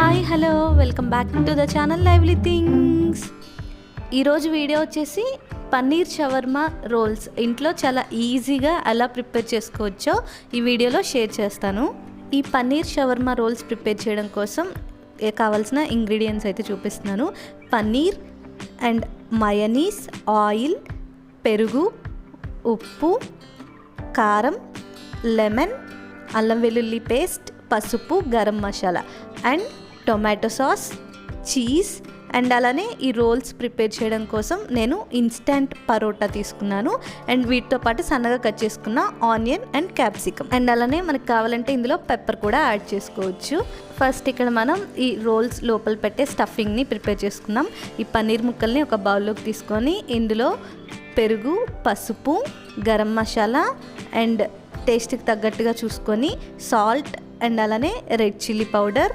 Hi hello welcome back to the channel lively things. ఈరోజు video వచ్చేసి paneer shawarma roles. ఇంట్లో చాలా ఈజీగా ఎలా ప్రిపేర్ చేసుకోవచ్చో ఈ వీడియోలో షేర్ చేస్తాను. ఈ పన్నీర్ షవర్మా రోల్స్ ప్రిపేర్ చేయడం కోసం కావాల్సిన ఇంగ్రీడియంట్స్ అయితే చూపిస్తున్నాను. పన్నీర్ అండ్ మయనీస్ ఆయిల్ పెరుగు ఉప్పు కారం లెమన్ అల్లం వెల్లుల్లి పేస్ట్ పసుపు garam masala and tomato sauce cheese and అలానే ఈ రోల్స్ ప్రిపేర్ చేయడం కోసం నేను ఇన్స్టంట్ పరోటా తీసుకున్నాను. అండ్ వీటితో పాటు సన్నగా కట్ చేసుకున్న ఆనియన్ అండ్ క్యాప్సికమ్. అండ్ అలానే మనకు కావాలంటే ఇందులో పెప్పర్ కూడా యాడ్ చేసుకోవచ్చు. ఫస్ట్ ఇక్కడ మనం ఈ రోల్స్ లోపల పెట్టే స్టఫింగ్ని ప్రిపేర్ చేసుకుందాం. ఈ పన్నీర్ ముక్కల్ని ఒక బౌల్లోకి తీసుకొని ఇందులో పెరుగు పసుపు గరం మసాలా అండ్ టేస్ట్కి తగ్గట్టుగా చూసుకొని సాల్ట్ అండ్ అలానే రెడ్ చిల్లీ పౌడర్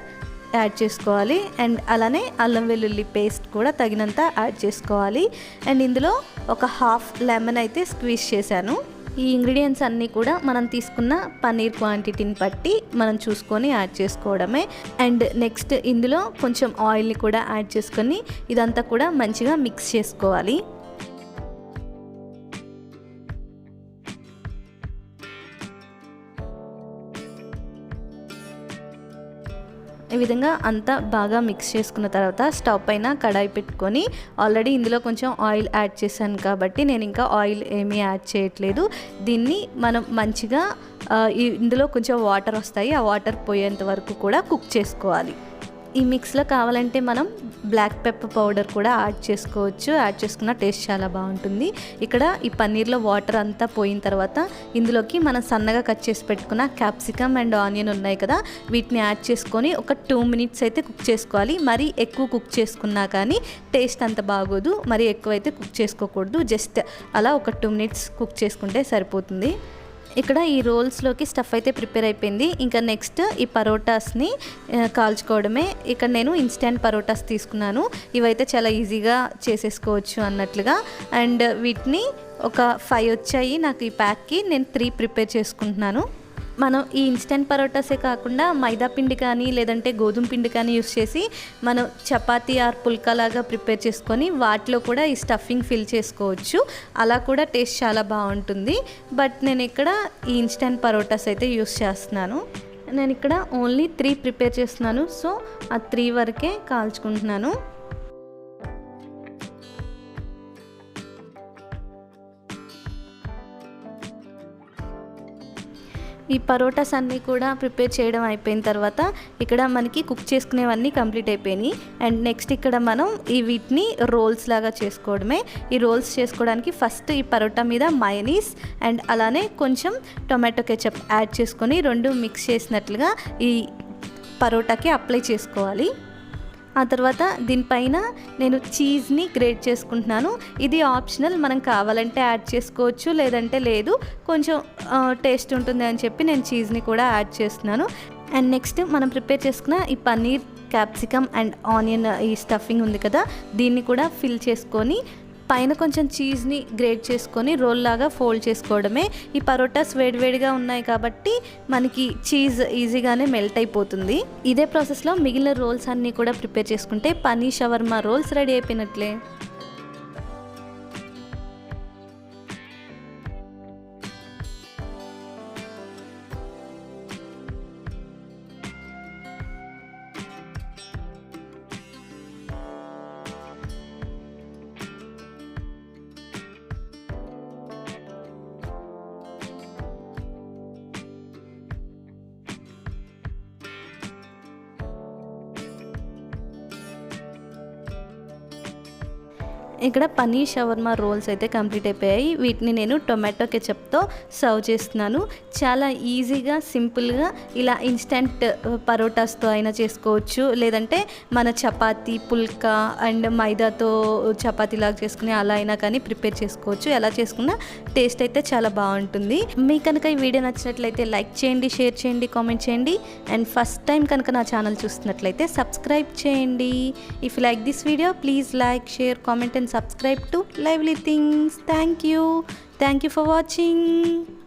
యాడ్ చేసుకోవాలి. అండ్ అలానే అల్లం వెల్లుల్లి పేస్ట్ కూడా తగినంత యాడ్ చేసుకోవాలి. అండ్ ఇందులో ఒక హాఫ్ లెమన్ అయితే స్క్వీజ్ చేశాను. ఈ ఇంగ్రీడియంట్స్ అన్నీ కూడా మనం తీసుకున్న పన్నీర్ క్వాంటిటీని బట్టి మనం చూసుకొని యాడ్ చేసుకోవడమే. అండ్ నెక్స్ట్ ఇందులో కొంచెం ఆయిల్ని కూడా యాడ్ చేసుకొని ఇదంతా కూడా మంచిగా మిక్స్ చేసుకోవాలి. ఈ విధంగా అంతా బాగా మిక్స్ చేసుకున్న తర్వాత స్టవ్ పైన కడాయి పెట్టుకొని ఆల్రెడీ ఇందులో కొంచెం ఆయిల్ యాడ్ చేశాను కాబట్టి నేను ఇంకా ఆయిల్ ఏమీ యాడ్ చేయట్లేదు. దీన్ని మనం మంచిగా ఇందులో కొంచెం వాటర్ వస్తాయి. ఆ వాటర్ పోయేంత వరకు కూడా కుక్ చేసుకోవాలి. ఈ మిక్స్లో కావాలంటే మనం బ్లాక్ పెప్పర్ పౌడర్ కూడా యాడ్ చేసుకోవచ్చు. యాడ్ చేసుకున్న టేస్ట్ చాలా బాగుంటుంది. ఇక్కడ ఈ పన్నీర్లో వాటర్ అంతా పోయిన తర్వాత ఇందులోకి మనం సన్నగా కట్ చేసి పెట్టుకున్న క్యాప్సికమ్ అండ్ ఆనియన్ ఉన్నాయి కదా వీటిని యాడ్ చేసుకొని ఒక టూ మినిట్స్ అయితే కుక్ చేసుకోవాలి. మరీ ఎక్కువ కుక్ చేసుకున్నా కానీ టేస్ట్ అంత బాగోదు. మరీ ఎక్కువైతే కుక్ చేసుకోకూడదు. జస్ట్ అలా ఒక టూ మినిట్స్ కుక్ చేసుకుంటే సరిపోతుంది. ఇక్కడ ఈ రోల్స్లోకి స్టఫ్ అయితే ప్రిపేర్ అయిపోయింది. ఇంకా నెక్స్ట్ ఈ పరోటాస్ని కాల్చుకోవడమే. ఇక్కడ నేను ఇన్స్టెంట్ పరోటాస్ తీసుకున్నాను. ఇవైతే చాలా ఈజీగా చేసేసుకోవచ్చు అన్నట్లుగా. అండ్ వీటిని ఒక ఫైవ్ వచ్చాయి. నాకు ఈ ప్యాక్కి నేను త్రీ ప్రిపేర్ చేసుకుంటున్నాను. మనం ఈ ఇన్స్టెంట్ పరోటాసే కాకుండా మైదా పిండి కానీ లేదంటే గోధుమ పిండి కానీ యూస్ చేసి మనం చపాతి ఆర్ పుల్కా లాగా ప్రిపేర్ చేసుకొని వాటిలో కూడా ఈ స్టఫింగ్ ఫిల్ చేసుకోవచ్చు. అలా కూడా టేస్ట్ చాలా బాగుంటుంది. బట్ నేను ఇక్కడ ఈ ఇన్స్టెంట్ పరోటాస్ అయితే యూస్ చేస్తున్నాను. నేను ఇక్కడ ఓన్లీ త్రీ ప్రిపేర్ చేస్తున్నాను. సో ఆ త్రీ వరకే కాల్చుకుంటున్నాను. ఈ పరోటాస్ అన్నీ కూడా ప్రిపేర్ చేయడం అయిపోయిన తర్వాత ఇక్కడ మనకి కుక్ చేసుకునేవన్నీ కంప్లీట్ అయిపోయినాయి. అండ్ నెక్స్ట్ ఇక్కడ మనం ఈ వీటిని రోల్స్ లాగా చేసుకోవడమే. ఈ రోల్స్ చేసుకోవడానికి ఫస్ట్ ఈ పరోటా మీద మయనీస్ అండ్ అలానే కొంచెం టొమాటో కెచప్ యాడ్ చేసుకొని రెండు మిక్స్ చేసినట్లుగా ఈ పరోటాకి అప్లై చేసుకోవాలి. ఆ తర్వాత దీనిపైన నేను చీజ్ని గ్రేట్ చేసుకుంటున్నాను. ఇది ఆప్షనల్ మనం కావాలంటే యాడ్ చేసుకోవచ్చు లేదంటే లేదు. కొంచెం టేస్ట్ ఉంటుంది అని చెప్పి నేను చీజ్ని కూడా యాడ్ చేస్తున్నాను. అండ్ నెక్స్ట్ మనం ప్రిపేర్ చేసుకున్న ఈ పన్నీర్ క్యాప్సికమ్ అండ్ ఆనియన్ ఈ స్టఫింగ్ ఉంది కదా దీన్ని కూడా ఫిల్ చేసుకొని పైన కొంచెం చీజ్ని గ్రేట్ చేసుకొని రోల్ లాగా ఫోల్డ్ చేసుకోవడమే. ఈ పరోటాస్ వేడివేడిగా ఉన్నాయి కాబట్టి మనకి చీజ్ ఈజీగానే మెల్ట్ అయిపోతుంది. ఇదే ప్రాసెస్లో మిగిలిన రోల్స్ అన్నీ కూడా ప్రిపేర్ చేసుకుంటే పనీ షవర్మా రోల్స్ రెడీ అయిపోయినట్లే. ఇక్కడ పనీర్ షవర్మా రోల్స్ అయితే కంప్లీట్ అయిపోయాయి. వీటిని నేను టొమాటో కెచప్తో సర్వ్ చేస్తున్నాను. చాలా ఈజీగా సింపుల్గా ఇలా ఇన్స్టెంట్ పరోటాస్తో అయినా చేసుకోవచ్చు. లేదంటే మన చపాతి పుల్కా అండ్ మైదాతో చపాతీ లాగా చేసుకుని అలా అయినా కానీ ప్రిపేర్ చేసుకోవచ్చు. ఎలా చేసుకున్నా టేస్ట్ అయితే చాలా బాగుంటుంది. మీకు కనుక ఈ వీడియో నచ్చినట్లయితే లైక్ చేయండి షేర్ చేయండి కామెంట్ చేయండి. అండ్ ఫస్ట్ టైం కనుక నా ఛానల్ చూస్తున్నట్లయితే సబ్స్క్రైబ్ చేయండి. If like this video please like share comment and and subscribe to Lively Things. Thank you. Thank you for watching.